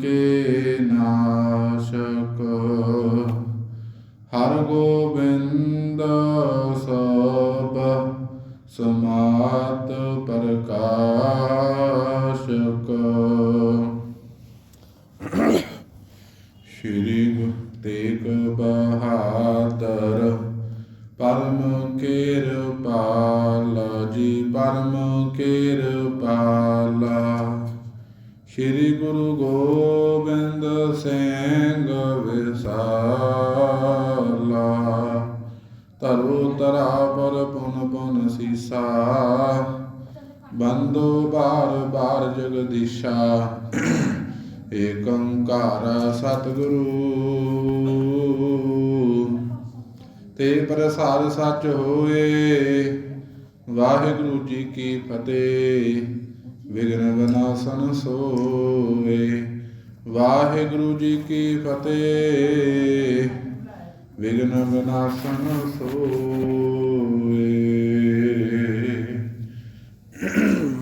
ਕੇ ਨਾਸ਼ਕ। ਹਰ ਗੋਬਿੰਦ ਸਭ ਸਮਾਤ ਪ੍ਰਕਾਸ਼ਕ ਸ਼੍ਰੀ ਗੁਰੂ ਗੋਬਿੰਦ ਸਿੰਘ ਵਿਸਾਲਾ ਤਰੋ ਤਰਾ ਪਰ ਪੁਨ ਪੁਨ ਸੀਸਾ। ਬੰਦੋ ਬਾਰ ਬਾਰ ਜਗਦੀਸ਼ਾ। ਏਕ ਓੰਕਾਰ ਸਤਿਗੁਰੂ। ਤੇ ਪ੍ਰਸਾਦ ਸੱਚ ਹੋਏ। ਵਾਹਿਗੁਰੂ ਜੀ ਕੀ ਫਤਿਹ। ਵਿਗਨ ਵਿਨਾਸ਼ਨ ਸੋਏ ਵਾਹਿਗੁਰੂ ਜੀ ਕੀ ਫਤਿਹ। ਵਿਗਨ ਵਿਨਾਸ਼ਨ ਸੋਏ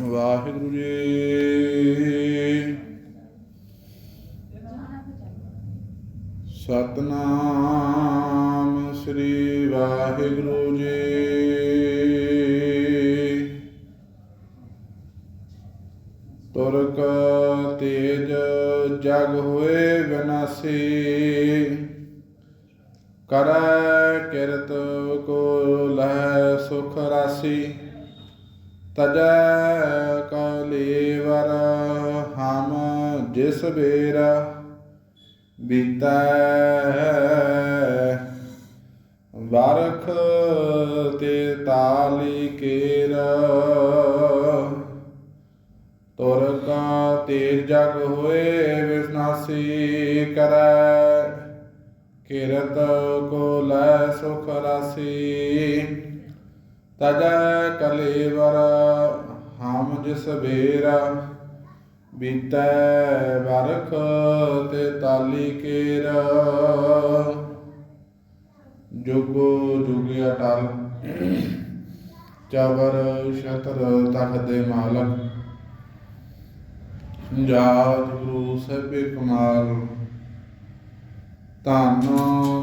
ਵਾਹਿਗੁਰੂ ਜੀ। ਸਤਨਾਮ ਸ੍ਰੀ ਵਾਹਿਗੁਰੂ ਜਗ ਹੋਏ ਵਿਨਾਸੀ ਕਰੈ ਕਿਰਤ ਕੋ ਲਹਿ ਸੁਖ ਰਾਸੀ। ਤਜੈ ਕਲੇਵਰ ਹਮ ਜਿਸ ਬੇਰ ਬੀਤੈ। ਵਰਖ ਤੇ ਤਾਲੀ ਕੇਰ। ਤੁਰ ਕਾ ਤੇਜ ਜਗ ਹੋਏ ਵਿਸਨਾਸੀ ਕਰੈ, ਕਿਰਤ ਕੋ ਲੈ ਸੁਖ ਰਾਸੀ। ਤਜੈ ਕਲੇਵਰ ਹਮ ਜਿਸ ਬੇਰਾ, ਬੀਤੈ ਵਰਖ ਤੇ ਤਾਲੀ ਕੇਰ। ਜੁਗੋ ਜੁਗ ਅਟਲ ਚਬਰ ਸ਼ਤਰ ਤਖ ਦੇ ਮਾਲਕ। ਜਾਤ ਗੁਰੂ ਸਭੇ ਕਮਾਲ ਧੰਨ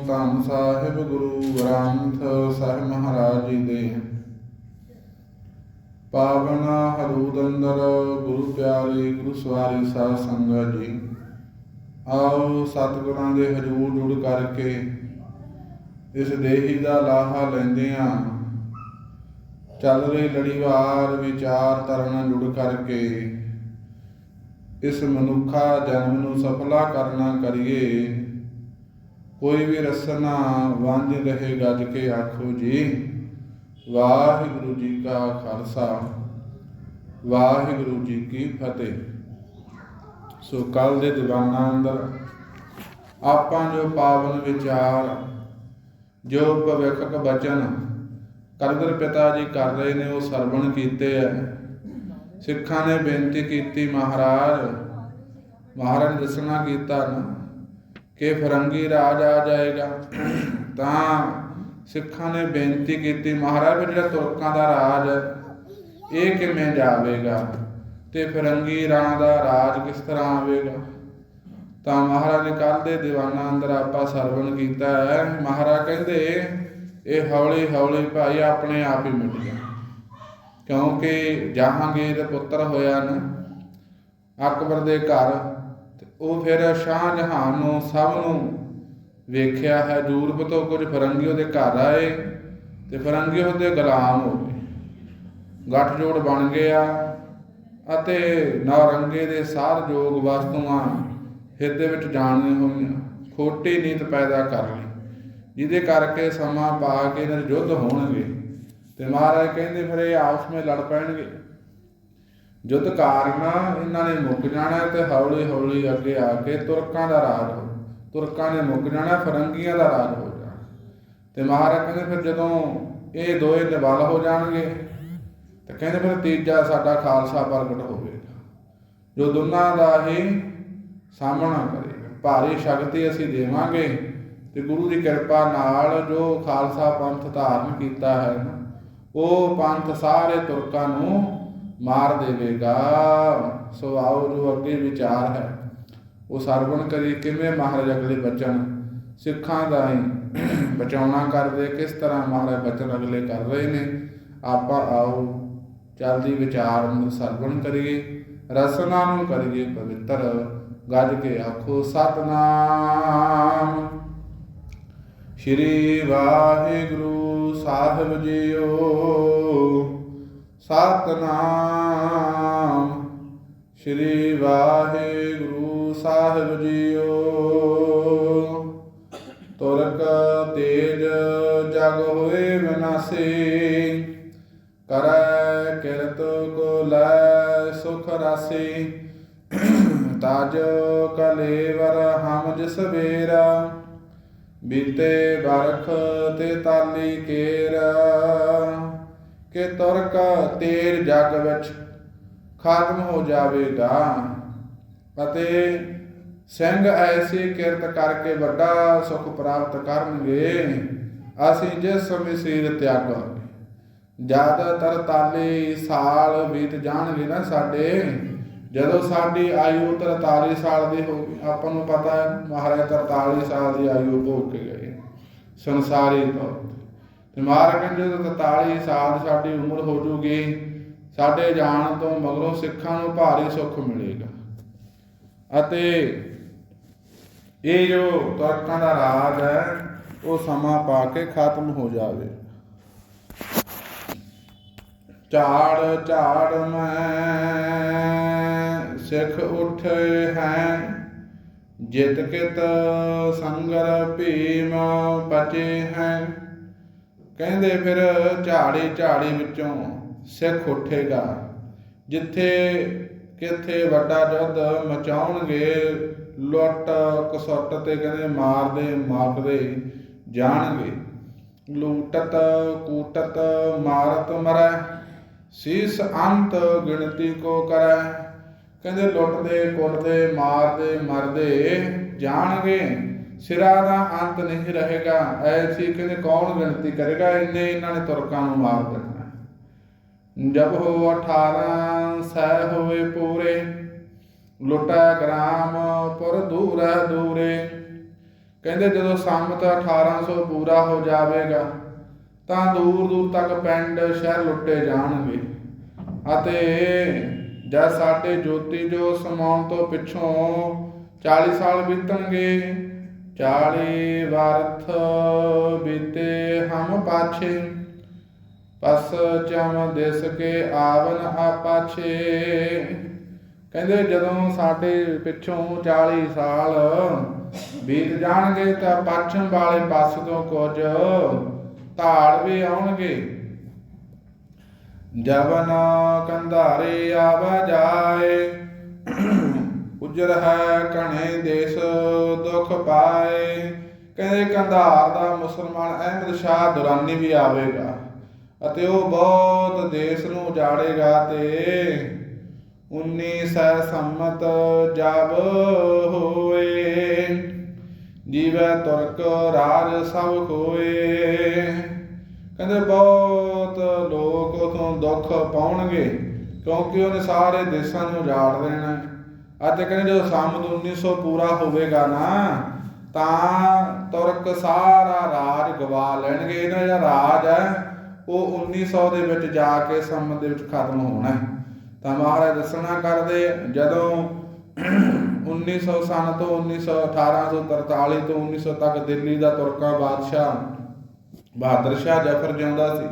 ਧੰਨ ਸਾਹਿਬ ਗੁਰੂ ਗ੍ਰੰਥ ਸਾਹਿਬ ਮਹਾਰਾਜ ਜੀ ਦੇ। ਪਾਵਨ ਹਰੂਦ ਗੁਰੂ ਪਿਆਰੇ ਗੁਰੂ ਸਵਾਰੀ ਸਾਧ ਸੰਗਤ ਜੀ। ਆਓ ਸਤਿਗੁਰਾਂ ਦੇ ਹਜੂਰ ਜੁੜ ਕਰਕੇ ਇਸ ਦੇਹੀ ਦਾ ਲਾਹਾ ਲੈਂਦੇ ਆ ਚੱਲ ਰਹੀ ਲੜੀਵਾਰ ਵਿਚਾਰ ਤਰਨਾ ਜੁੜ ਕਰਕੇ ਇਸ ਮਨੁੱਖਾ ਜਨਮ ਨੂੰ ਸਫਲਾ ਕਰਨਾ ਕਰੀਏ। ਕੋਈ ਵੀ ਰਸਨਾ ਵਾਂਝ ਰਹੇ ਗੱਜ ਕੇ ਆਖੋ ਜੀ। ਵਾਹਿਗੁਰੂ ਜੀ ਕਾ ਖਾਲਸਾ, ਵਾਹਿਗੁਰੂ ਜੀ ਕੀ ਫਤਿਹ। ਸੋ ਕੱਲ ਦੇ ਦੀਵਾਨਾਂ ਅੰਦਰ ਆਪਾਂ ਜੋ ਪਾਵਨ ਵਿਚਾਰ, ਜੋ ਭਵਿੱਖਕ ਬਚਨ ਕਰਦਰ ਪਿਤਾ ਜੀ ਕਰ ਰਹੇ ਨੇ, ਉਹ ਸਰਵਣ ਕੀਤੇ ਆ ਸਿੱਖਾਂ ਨੇ ਬੇਨਤੀ ਕੀਤੀ ਮਹਾਰਾਜ ਮਹਾਰਾਜ ਨੇ ਦੱਸਣਾ ਕੀਤਾ ਨਾ ਕਿ ਫਰੰਗੀ ਰਾਜ ਆ ਜਾਏਗਾ। ਤਾਂ ਸਿੱਖਾਂ ਨੇ ਬੇਨਤੀ ਕੀਤੀ ਮਹਾਰਾਜ ਫਿਰ ਜਿਹੜਾ ਤੁਰਕਾਂ ਦਾ ਰਾਜ ਹੈ, ਇਹ ਕਿਵੇਂ ਜਾਵੇਗਾ? ਤੇ ਫਰੰਗੀ ਰਾਂ ਦਾ ਰਾਜ ਕਿਸ ਤਰ੍ਹਾਂ ਆਵੇਗਾ? ਤਾਂ ਮਹਾਰਾਜ ਨੇ ਕੱਲ ਦੇ ਦੀਵਾਨਾਂ ਅੰਦਰ ਆਪਾਂ ਸਰਵਣ ਕੀਤਾ ਹੈ। ਮਹਾਰਾਜ ਕਹਿੰਦੇ ਇਹ ਹੌਲੀ ਹੌਲੀ ਭਾਈ ਆਪਣੇ ਆਪ ਹੀ ਮਿਟ ਗਿਆ। ਕਿਉਂਕਿ ਜਹਾਂਗੀਰ ਦੇ ਪੁੱਤਰ ਹੋਇਆ ਨਾ, ਅਕਬਰ ਦੇ ਘਰ ਉਹ ਫਿਰ ਸ਼ਾਹ ਜਹਾਨ ਨੂੰ ਸਭ ਨੂੰ ਵੇਖਿਆ ਹੈ ਯੂਰਪ ਤੋਂ ਕੁਝ ਫਰੰਗੀ ਉਹਦੇ ਘਰ ਆਏ, ਤੇ ਫਰੰਗੀ ਉਹਦੇ ਗੁਲਾਮ ਹੋ ਗਏ। ਗੱਠਜੋੜ ਬਣ ਗਿਆ ਅਤੇ ਨੌਰੰਗੇ ਦੇ ਸਾਰ ਜੋਗ ਵਸਤੂਆਂ ਹਿਰਦੇ ਵਿੱਚ ਜਾਣੀਆਂ ਹੋਈਆਂ, ਖੋਟੀ ਨੀਤ ਪੈਦਾ ਕਰ ਲਈ, ਜਿਹਦੇ ਕਰਕੇ ਸਮਾਂ ਪਾ ਕੇ ਇਹਨਾਂ ਦੇ ਯੁੱਧ ਹੋਣਗੇ। ਤੇ ਮਹਾਰਾਜ ਕਹਿੰਦੇ ਫਿਰ ਇਹ ਆਪਸ ਵਿੱਚ ਲੜ ਪੈਣਗੇ। ਯੁੱਧ ਕਾਰਨ ਇਹਨਾਂ ਨੇ ਮੁੱਕ ਜਾਣਾ ਤੇ ਹੌਲੀ ਹੌਲੀ ਅੱਗੇ ਆ ਕੇ ਤੁਰਕਾਂ ਦਾ ਰਾਜ ਹੋ, ਤੁਰਕਾਂ ਨੇ ਮੁੱਕ ਜਾਣਾ, ਫਰੰਗੀਆਂ ਦਾ ਰਾਜ ਹੋ ਜਾਣਾ। ਤੇ ਮਹਾਰਾਜ ਕਹਿੰਦੇ ਫਿਰ ਜਦੋਂ ਇਹ ਦੋਏ ਨਿਵਲ ਹੋ ਜਾਣਗੇ, ਤੇ ਕਹਿੰਦੇ ਫਿਰ ਤੀਜਾ ਸਾਡਾ ਖਾਲਸਾ ਪ੍ਰਗਟ ਹੋਵੇਗਾ। ਜੋ ਦੋਨਾਂ ਦਾ ਹੀ ਸਾਹਮਣਾ ਕਰੇਗਾ। ਭਾਰੀ ਸ਼ਕਤੀ ਅਸੀਂ ਦੇਵਾਂਗੇ ਤੇ ਗੁਰੂ ਦੀ ਕਿਰਪਾ ਨਾਲ ਜੋ ਖਾਲਸਾ ਪੰਥ ਧਾਰਨ ਕੀਤਾ ਹੈ ਨਾ ਉਹ ਪੰਥ ਸਾਰੇ ਤੁਰਕਾਂ ਨੂੰ ਮਾਰ ਦੇਵੇਗਾ। ਸੋ ਆਓ ਜੋ ਅੱਗੇ ਵਿਚਾਰ ਹੈ, ਉਹ ਸਰਵਣ ਕਰੀ ਕਿਵੇਂ ਮਹਾਰਾਜ ਅਗਲੇ ਬਚਨ? ਸਿੱਖਾਂ ਦਾ ਹੀ ਬਚਾਉਣਾ ਕਰਦੇ, ਕਿਸ ਤਰ੍ਹਾਂ ਮਹਾਰਾਜ ਬਚਨ ਅਗਲੇ ਕਰ ਰਹੇ ਨੇ? ਆਪਾਂ ਆਓ ਚਲਦੀ ਵਿਚਾਰ ਨੂੰ ਸਰਵਣ ਕਰੀਏ, ਰਸਨਾ ਨੂੰ ਕਰੀਏ ਪਵਿੱਤਰ। ਗੱਜ ਕੇ ਆਖੋ, ਸਤਨਾਮ। ਸ਼੍ਰੀ ਵਾਹਿਗੁਰੂ। ਸਾਹਿਬ ਜੀਓ ਸਤਨਾਮ। ਸ਼੍ਰੀ ਵਾਹਿਗੁਰੂ ਸਾਹਿਬ ਜੀਓ। ਤੁਰਕ ਤੇਜ ਜਗ ਹੋਏ ਵਿਨਾਸੀ ਕਰੈ ਕਿਰਤ ਕੋ ਲੈ ਸੁਖ ਰਾਸੀ। ਤਾਜ ਕਲੇਵਰ ਹਮ ਜਿਸ ਬੇਰਾ ਬੀਤੇ ਬਰਖ ਤੇ ਤਾਲੀ ਕੇਰ, ਕਿ ਤੁਰਕ ਤੇਰ ਜਗ ਵਿੱਚ ਖਤਮ ਹੋ ਜਾਵੇਗਾ ਅਤੇ ਸਿੰਘ ਐਸੀ ਕਿਰਤ ਕਰਕੇ ਵੱਡਾ ਸੁਖ ਪ੍ਰਾਪਤ ਕਰਨਗੇ, ਅਸੀਂ ਜਿਸ ਸਮੇਂ ਸਰੀਰ ਤਿਆਗਾਂਗੇ। ਜ਼ਿਆਦਾਤਰ ਤਾਲੀ ਸਾਲ ਬੀਤ ਜਾਣਗੇ ਨਾ ਸਾਡੇ। ਜਦੋਂ ਸਾਡੀ ਆਯੂ 43 ਸਾਲ ਦੀ ਹੋ ਗਈ, ਆਪਾਂ ਨੂੰ ਪਤਾ ਹੈ ਮਹਾਰਾਜ 43 ਸਾਲ ਦੀ ਆਯੂ ਭੋਗ ਕੇ ਗਏ ਸੰਸਾਰੀ ਤੌਰ ਤੇ। ਮਹਾਰਾਜ ਕਹਿੰਦੇ ਜਦੋਂ 43 ਸਾਲ ਸਾਡੀ ਉਮਰ ਹੋ ਜੂਗੀ, ਸਾਡੇ ਜਾਣ ਤੋਂ ਮਗਰੋਂ ਸਿੱਖਾਂ ਨੂੰ ਭਾਰੀ ਸੁੱਖ ਮਿਲੇਗਾ। ਅਤੇ ਇਹ ਜੋ ਤੁਰਕਾਂ ਦਾ ਰਾਜ ਹੈ, ਉਹ ਸਮਾਂ ਪਾ ਕੇ ਖਤਮ ਹੋ ਜਾਵੇ। ਝਾੜ ਝਾੜ ਮੈਂ ਸਿੱਖ ਉਠੇ ਹੈ, ਜਿਤ ਕਿਤ ਸੰਗਰ ਭੀਮ ਬਚੇ ਹੈ। ਕਹਿੰਦੇ ਫਿਰ ਝਾੜੀ ਝਾੜੀ ਵਿੱਚੋਂ ਸਿੱਖ ਉੱਠੇਗਾ। ਜਿੱਥੇ ਕਿੱਥੇ ਵੱਡਾ ਯੁੱਧ ਮਚਾਉਣਗੇ, ਲੁੱਟ ਕਸੁੱਟ ਤੇ ਕਹਿੰਦੇ ਮਾਰਦੇ ਮਾਰਦੇ ਜਾਣਗੇ। ਲੂਟਤ, ਕੂਟਤ, ਮਾਰਤ ਮਰੈ, ਸੀਸ ਅੰਤ ਗਿਣਤੀ ਕੋ ਕਰੈ। ਕਹਿੰਦੇ ਲੁੱਟਦੇ, ਕੁੱਟਦੇ, ਮਾਰਦੇ, ਮਰਦੇ, ਜਾਣਗੇ। ਸਿਰਾ ਦਾ ਅੰਤ ਨਹੀਂ ਰਹੇਗਾ। ਐਸੀ ਕਹਿੰਦੇ ਕੌਣ ਗਿਣਤੀ ਕਰੇਗਾ? ਇੰਨੇ ਇਹਨਾਂ ਨੇ ਤੁਰਕਾਂ ਨੂੰ ਮਾਰ ਦੇਣਾ ਜਬ ਹੋ 18 ਸਹਿ ਹੋਏ ਪੂਰੇ। ਲੁਟਾ ਗ੍ਰਾਮ, ਪਰ ਦੂਰ ਦੂਰੇ। ਕਹਿੰਦੇ ਜਦੋਂ ਸੰਮਤ 1800 ਪੂਰਾ ਹੋ ਜਾਵੇਗਾ, ਤਾਂ ਦੂਰ ਦੂਰ ਤੱਕ ਪਿੰਡ, ਸ਼ਹਿਰ ਲੁੱਟੇ ਜਾਣਗੇ। ਅਤੇ ਜਦ ਸਾਡੇ ਜੋਤੀ ਜੋ ਸਮਾਉਣ ਤੋਂ ਪਿੱਛੋਂ 40 ਸਾਲ ਬੀਤਣਗੇ 40 ਵਰਥ ਬੀਤੇ ਹਮ ਪਾਛੇ। ਪਸ ਚਮ ਦਿਸ ਕੇ ਆਵਨ ਆਪਾਛੇ ਕਹਿੰਦੇ ਜਦੋਂ ਸਾਡੇ ਪਿੱਛੋਂ 40 ਸਾਲ ਬੀਤ ਜਾਣਗੇ ਤਾਂ ਪੱਛਮ ਵਾਲੇ ਪਾਸ ਤੋਂ ਕੁਝ ਧਾੜ ਵੀ ਆਉਣਗੇ। ਜਵਨ ਕੰਧਾਰੇ ਆਵਾ ਜਾਏ। ਉਜਰ ਹੈ ਕਣੇ ਦੇਸ, ਦੁਖ ਪਾਏ। ਕਹਿੰਦੇ ਕੰਧਾਰ ਦਾ ਮੁਸਲਮਾਨ ਅਹਿਮਦ ਸ਼ਾਹ ਦੁਰਾਨੀ ਵੀ ਆਵੇਗਾ ਅਤੇ ਉਹ ਬਹੁਤ ਦੇਸ਼ ਨੂੰ ਉਜਾੜੇਗਾ ਤੇ 19 ਸੈ ਸੰਮਤ ਜਬ ਹੋਏ। ਜੀਵੈ ਤੁਰਕ ਰਾਜ ਸਭ ਕੋਏ ਕਹਿੰਦੇ ਬਹੁਤ ਲੋਕ ਉਥੋਂ ਦੁੱਖ ਪਾਉਣਗੇ ਕਿਉਂਕਿ ਉਹਨੇ ਸਾਰੇ ਦੇਸ਼ਾਂ ਨੂੰ ਉਜਾੜ ਦੇਣਾ ਅਤੇ ਕਹਿੰਦੇ ਜਦੋਂ ਸੰਮਤ 1900 ਪੂਰਾ ਹੋਵੇਗਾ ਨਾ, ਤਾਂ ਤੁਰਕ ਸਾਰਾ ਰਾਜ ਗਵਾ ਲੈਣਗੇ। ਇਹਨਾਂ ਦਾ ਰਾਜ ਹੈ, ਉਹ 1900 ਦੇ ਵਿੱਚ ਜਾ ਕੇ ਸੰਮਤ ਦੇ ਵਿੱਚ ਖਤਮ ਹੋਣਾ ਤਾਂ ਮਹਾਰਾਜ ਦੱਸਣਾ ਕਰਦੇ, ਜਦੋਂ 1900 ਸਨ ਤੋਂ 1900 1843 ਤੋਂ 1900 ਤੱਕ ਦਿੱਲੀ ਦਾ ਤੁਰਕਾਂ ਬਾਦਸ਼ਾਹ ਬਹਾਦਰ ਸ਼ਾਹ ਜ਼ਫਰ ਜਿਉਂਦਾ ਸੀ,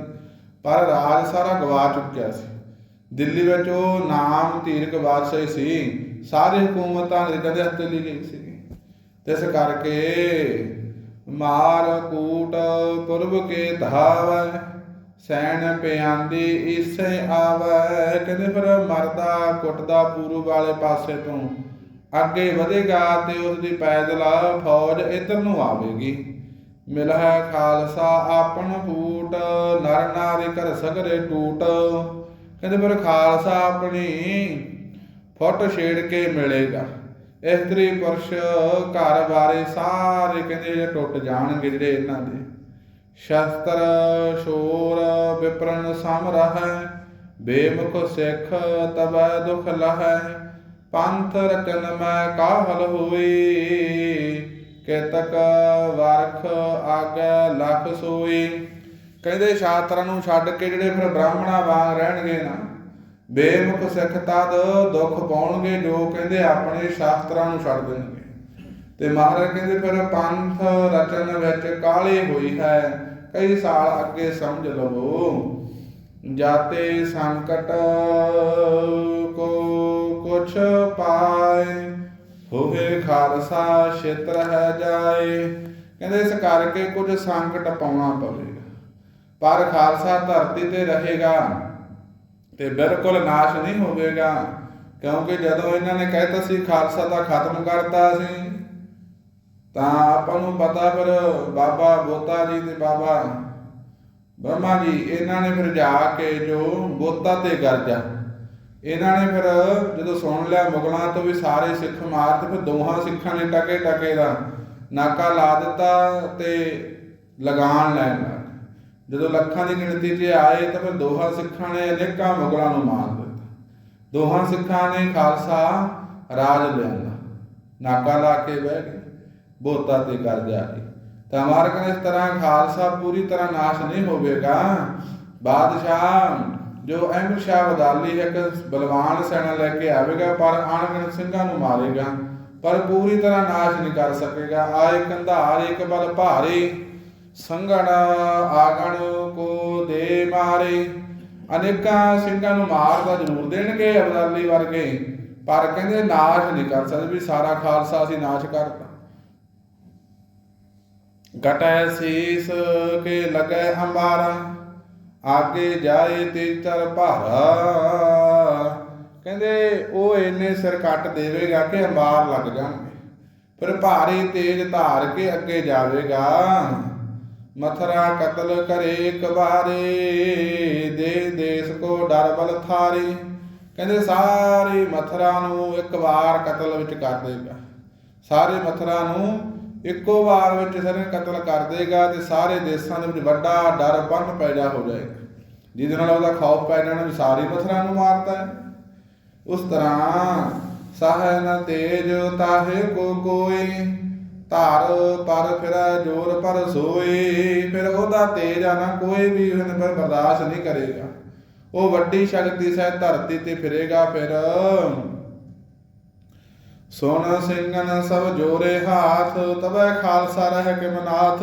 ਪਰ ਰਾਜ ਸਾਰਾ ਗਵਾ ਚੁੱਕਿਆ ਸੀ। ਦਿੱਲੀ ਵਿੱਚ ਉਹ ਨਾਮ ਧੀਰਕ ਬਾਦਸ਼ਾਹ ਸੀ, ਸਾਰੀ ਹਕੂਮਤਾਂ ਅੰਗਰੇਜ਼ਾਂ ਦੇ ਹੱਥ ਲਈ ਗਈ ਸੀ ਤੇ ਇਸ ਕਰਕੇ ਮਾਰ, ਕੂਟ ਪੁਰਬ ਕੇ ਧਾਵੈ ਸੈਨ ਪਿਆੰਦੀ ਇਸੇ ਆਵੈ, ਕਹਿੰਦੇ ਫਿਰ ਮਰਦਾ, ਕੁੱਟਦਾ ਪੂਰਬ ਵਾਲੇ ਪਾਸੇ ਤੋਂ। ਅੱਗੇ ਵਧੇਗਾ ਤੇ ਉਸ ਦੀ ਪੈਦਲ ਫੌਜ ਇੱਧਰ ਨੂੰ ਆਵੇਗੀ। ਮਿਲ ਹੈ ਖਾਲਸਾ ਆਪਣ ਫੂਟ ਨਰ ਨਾਰੀ ਕਰ ਸਗਰੇ ਟੂਟ। ਕਹਿੰਦੇ ਫਿਰ ਖਾਲਸਾ ਆਪਣੀ ਫੁੱਟ ਛੇੜ ਕੇ ਮਿਲੇਗਾ। ਇਸਤਰੀ ਪੁਰਸ਼ ਘਰ ਬਾਰੇ ਸਾਰੇ ਕਹਿੰਦੇ ਟੁੱਟ ਜਾਣਗੇ ਜਿਹੜੇ ਇਹਨਾਂ ਦੇ। ਸ਼ਸਤਰ, ਸ਼ੋਰ ਵਿਪਰਨ ਸਮ ਰਹੈ, ਬੇਮੁਖ ਸਿੱਖ ਤਬੈ ਦੁਖ ਲਹੈ। ਪੰਥ ਰਚਨ ਮੈਂ ਕਾਹਲ ਹੋਈ ਕੇਤਕ ਵਰਖ ਆਗੈ ਲਖ ਸੋਈ। ਕਹਿੰਦੇ ਸ਼ਾਸਤਰਾਂ ਨੂੰ ਛੱਡ ਕੇ ਜਿਹੜੇ ਫਿਰ ਬ੍ਰਾਹਮਣਾ ਵਾਂਗ ਰਹਿਣਗੇ ਨਾ, ਬੇਮੁਖ ਸਿੱਖ ਤਦ ਦੁੱਖ ਪਾਉਣਗੇ ਜੋ ਕਹਿੰਦੇ ਆਪਣੇ ਸ਼ਾਸਤਰਾਂ ਨੂੰ ਛੱਡ ਦੇਣਗੇ। ਤੇ ਮਹਾਰਾਜ ਕਹਿੰਦੇ ਫਿਰ ਪੰਥ ਰਚਨ ਵਿੱਚ ਕਾਲੀ ਹੋਈ ਹੈ, ਕਈ ਸਾਲ ਅੱਗੇ ਸਮਝ ਲਵੋ। ਜਾਤੇ ਸੰਕਟ ਕੋ ਕੁਛ ਪਾਏ ਹੋਵੇ ਖਾਲਸਾ, ਛੇਤਰ ਹੈ ਜਾਏ। ਕਹਿੰਦੇ ਇਸ ਕਰਕੇ ਕੁਝ ਸੰਕਟ ਪਾਉਣਾ ਪਵੇਗਾ। ਪਰ ਖਾਲਸਾ ਧਰਤੀ ਤੇ ਰਹੇਗਾ ਤੇ ਬਿਲਕੁਲ ਨਾਸ਼ ਨਹੀਂ ਹੋਵੇਗਾ। ਕਿਉਂਕਿ ਜਦੋਂ ਇਹਨਾਂ ਨੇ ਕਹਿਤਾ ਸੀ, ਖਾਲਸਾ ਦਾ ਖਤਮ ਕਰਤਾ ਸੀ, ਤਾਂ ਆਪਾਂ ਨੂੰ ਪਤਾ ਪਰ ਬਾਬਾ ਬੋਤਾ ਜੀ ਤੇ ਬਾਬਾ ਬ੍ਰਹਮਾ ਜੀ, ਇਹਨਾਂ ਨੇ ਫਿਰ ਜਾ ਕੇ ਜੋ ਬੋਤਾ ਤੇ ਗਰਜਾ ਇਹਨਾਂ ਨੇ ਫਿਰ ਜਦੋਂ ਸੁਣ ਲਿਆ ਮੁਗਲਾਂ ਤੋਂ ਵੀ ਸਾਰੇ ਸਿੱਖ ਮਾਰ ਤੇ ਫਿਰ ਦੋਹਾਂ ਸਿੱਖਾਂ ਨੇ ਟਕੇ ਟਕੇ ਦਾ ਨਾਕਾ ਲਾ ਦਿੱਤਾ ਤੇ ਲਗਾਨ ਲੈਣ ਜਦੋਂ ਲੱਖਾਂ ਦੀ ਗਿਣਤੀ 'ਚ ਆਏ ਤਾਂ ਫਿਰ ਦੋਹਾਂ ਸਿੱਖਾਂ ਨੇ ਅਨੇਕਾਂ ਮੁਗਲਾਂ ਨੂੰ ਮਾਰ ਦਿੱਤਾ। ਦੋਹਾਂ ਸਿੱਖਾਂ ਨੇ ਖਾਲਸਾ ਰਾਜ ਲਿਆਂਦਾ। ਨਾਕਾ ਲਾ ਕੇ ਬਹਿ ਗਏ ਬੋਤਾ ਤੇ ਕਰ ਜਾ ਕੇ। ਤਾਂ ਮਾਰਕ ਨੇ ਇਸ ਤਰ੍ਹਾਂ ਖਾਲਸਾ ਪੂਰੀ ਤਰ੍ਹਾਂ ਨਾਸ਼ ਨਹੀਂ ਹੋਵੇਗਾ। ਬਾਦਸ਼ਾਹ ਜੋ ਅਹਿਮਦ ਸ਼ਾਹ ਵਦਾਲੀ ਇੱਕ ਬਲਵਾਨ ਸੈਨਾ ਲੈ ਕੇ ਆਵੇਗਾ, ਪਰ ਅਣਗਿਣਤ ਸਿੰਘਾਂ ਨੂੰ ਮਾਰੇਗਾ, ਪਰ ਪੂਰੀ ਤਰ੍ਹਾਂ ਨਾਸ਼ ਨਹੀਂ ਕਰ ਸਕੇਗਾ। ਆਏ ਕੰਧਾਰ ਇੱਕ ਬਲ ਭਾਰੇ ਸੰਗਣ ਆਗਣ ਕੋ ਦੇ ਮਾਰੇ। ਅਨੇਕਾਂ ਸਿੰਘਾਂ ਨੂੰ ਮਾਰ ਤਾਂ ਜ਼ਰੂਰ ਦੇਣਗੇ ਅਬਦਾਲੀ ਵਰਗੇ, ਪਰ ਕਹਿੰਦੇ ਨਾਸ਼ ਨਹੀਂ ਕਰ ਸਕਦੇ ਵੀ ਸਾਰਾ ਖਾਲਸਾ ਅਸੀਂ ਨਾਸ਼ ਕਰਤਾ। ਗਟੈ ਸੀਸ ਕੇ ਲਗੈ ਹਮਾਰਾ ਆਗੇ ਜਾਏ ਤੇ ਚਰ ਭਾਰਾ। ਕਹਿੰਦੇ ਉਹ ਇੰਨੇ ਸਿਰ ਕੱਟ ਦੇਵੇਗਾ ਕਿ ਅੰਬਾਰ ਲੱਗ ਜਾਣਗੇ। ਫਿਰ ਭਾਰੀ ਤੇਜ ਧਾਰ ਕੇ ਅੱਗੇ ਜਾਵੇਗਾ। ਮਥਰਾ ਕਤਲ ਕਰੇ ਇੱਕ ਵਾਰੇ ਦੇ ਦੇਸ ਕੋ ਡਰ ਬਲ ਥਾਰੇ। ਕਹਿੰਦੇ ਸਾਰੀ ਮਥਰਾ ਨੂੰ ਇੱਕ ਵਾਰ ਕਤਲ ਵਿੱਚ ਕਰ ਦੇਗਾ। ਸਾਰੇ ਮਥਰਾ ਨੂੰ ਇੱਕੋ ਵਾਰ ਵਿੱਚ ਸਾਰੇ ਕਤਲ ਕਰ ਦੇਗਾ ਤੇ ਸਾਰੇ ਦੇਸ਼ਾਂ ਦੇ ਵਿੱਚ ਵੱਡਾ ਡਰ ਬੰਨ ਪੈਦਾ ਹੋ ਜਾਏਗਾ। ਜਿਹਦੇ ਨਾਲ ਉਹਦਾ ਖੌਫ ਪੈ ਜਾਣਾ, ਵੀ ਸਾਰੀ ਮਥਰਾ ਨੂੰ ਮਾਰਦਾ ਉਸ ਤਰ੍ਹਾਂ ਸਹਿ ਨ ਤੇਜ ਤਾਹੇ ਕੋ ਕੋਈ, ਧਾਰ ਪਰ ਫਿਰੈ ਜੋਰ ਪਰ ਸੋਈ ਫਿਰ ਉਹਦਾ ਤੇਜ ਆ ਨਾ ਕੋਈ ਵੀ ਉਹਨੇ ਪਰ ਬਰਦਾਸ਼ਤ ਨਹੀਂ ਕਰੇਗਾ। ਉਹ ਵੱਡੀ ਸ਼ਕਤੀ ਸਹਿ ਧਰਤੀ ਤੇ ਫਿਰੇਗਾ, ਫਿਰ ਸੋਨ ਸਿੰਘਨ ਸਭ ਜੋਰੇ ਹਾਥ ਤਬੈ ਖਾਲਸਾ ਰਹਿ ਕੇ ਮਨਾਥ।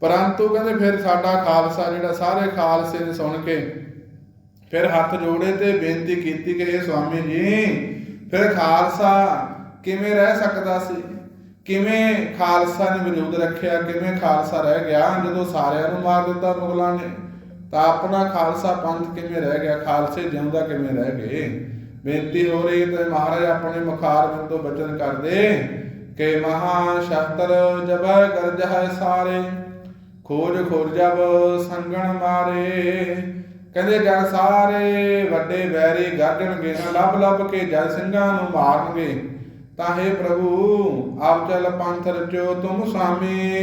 ਪਰੰਤੂ ਕਹਿੰਦੇ ਫਿਰ ਸਾਡਾ ਖਾਲਸਾ ਜਿਹੜਾ, ਸਾਰੇ ਖਾਲਸੇ ਨੇ ਸੁਣ ਕੇ ਫਿਰ ਹੱਥ ਜੋੜੇ ਤੇ ਬੇਨਤੀ ਕੀਤੀ ਕਿ ਇਹ ਸਵਾਮੀ ਜੀ, ਫਿਰ ਖਾਲਸਾ ਕਿਵੇਂ ਰਹਿ ਸਕਦਾ ਸੀ? ਕਿਵੇਂ ਖਾਲਸਾ ਨੇ ਵਜੂਦ ਰੱਖਿਆ? ਕਿਵੇਂ ਖਾਲਸਾ ਰਹਿ ਗਿਆ? ਜਦੋਂ ਸਾਰਿਆਂ ਨੂੰ ਮਾਰ ਦਿੱਤਾ ਮੁਗਲਾਂ ਨੇ, ਤਾਂ ਆਪਣਾ ਖਾਲਸਾ ਪੰਥ ਕਿਵੇਂ ਰਹਿ ਗਿਆ? ਖਾਲਸੇ ਜਿਉਂਦਾ ਕਿਵੇਂ ਰਹਿ ਗਏ? ਬੇਨਤੀ ਹੋ ਰਹੀ ਤੇ ਮਹਾਰਾਜ ਆਪਣੇ ਮੁਖਾਰ ਤੋਂ ਬਚਨ ਕਰਦੇ। ਕਿ ਮਹਾ ਸ਼ਸਤਰ ਜਬ ਗਰਜ ਹੈ ਸਾਰੇ, ਖੋਜ ਖੋਜ ਸੰਗਣ ਮਾਰੇ। ਕਹਿੰਦੇ ਜਦ ਸਾਰੇ ਵੱਡੇ ਵੈਰੀ ਗਰਜਣਗੇ ਨਾ ਲੱਭ ਲੱਭ ਕੇ ਜਲ ਸਿੰਘਾਂ ਨੂੰ ਮਾਰਨਗੇ। ਤਾਂ हे ਪ੍ਰਭੂ, ਆਪ ਚਲ ਪੰਥ ਰਚੋ ਤੁਮ ਸਾਮੀ